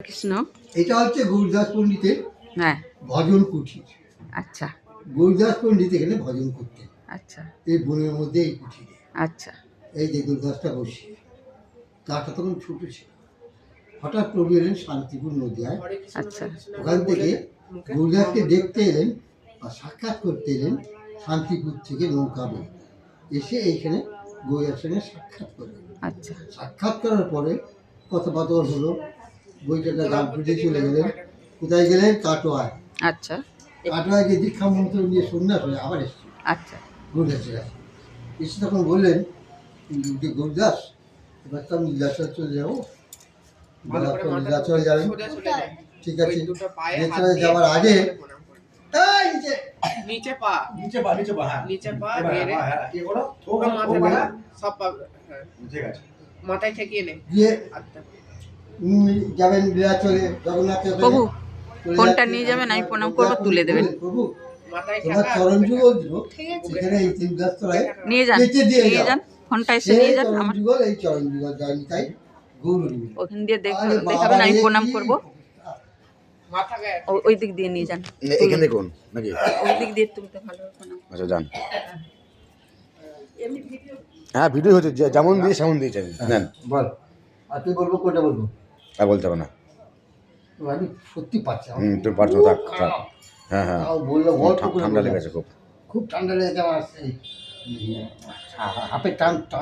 কৃষ্ণ এটা হচ্ছে গুরুদাস পণ্ডিতের হ্যাঁ। ভজন কুঠির। আচ্ছা। গুরুদাস পণ্ডিত এখানে ভজন করতেন। আচ্ছা। এই বনের মধ্যে এই কুঠিরে। আচ্ছা। এই যে গুরুদাসটা বসিয়ে গাছটা তখন ছোট ছিল। হঠাৎ প্রভু এলেন শান্তিপুর নদিয়ায় আচ্ছা। ওখান থেকে গুরুদাসকে দেখতে এলেন বা সাক্ষাৎ করতে এলেন শান্তিপুর থেকে নৌকা বেয়ে। এসে এইখানে গৌরার সঙ্গে সাক্ষাৎ করলেন আচ্ছা। সাক্ষাৎ করার পরে কথাবার্তা হলো বইটাটা দাম ফুটে চলে গেলেন। কোথায় গেলেন? কাটোয়ায়। আচ্ছা। কাটোয়ায় গিয়ে দীক্ষা মন্ত্র নিয়ে সন্ন্যাস হয়ে আবার এসছে। আচ্ছা। গুরুদাসের কাছে। এসে তখন বললেন যে গুরুদাস এবার তো আমি লীলাচল চলে যাব। লীলাচল যাবেন ঠিক আছে। লীলাচলে যাওয়ার আগে নিচে! নিচে পা। নিচে পা নিচে পা হ্যাঁ। নিচে পা মেরে। হ্যাঁ, হ্যাঁ, কি করো। সব পা ঠিক আছে। মাথায় ঠেকিয়ে নে। দিয়ে আচ্ছা। যাবেন জগন্নাথের প্রভু ফোনটা নিয়ে যাবেন, আমি প্রণাম করব, তুলে দেবেন। প্রভু নিয়ে যান কেটে নিয়ে যান ফোনটা এসে নিয়ে যান আমার ওখান দিয়ে দেখ দেখাবেন আমি প্রণাম করব। ও- ওই দিক দিয়ে নিয়ে যান। এখানে কোন? নাকি? ওই দিক দিয়ে ভালো আচ্ছা যান। হ্যাঁ ভিডিও হচ্ছে যেমন দিয়ে সেমন দিয়েছে আমি নেন। বল আর তুই বলব কোনটা বলব? আর বলতে হবে না। আমি সত্যি পাচ্ছি হুম তুমি পারছ থাক থাক। হ্যাঁ হ্যাঁ। অল্প ঠান্ডা লেগেছে খুব। খুব ঠান্ডা লেগেছে আমার হাফের টান।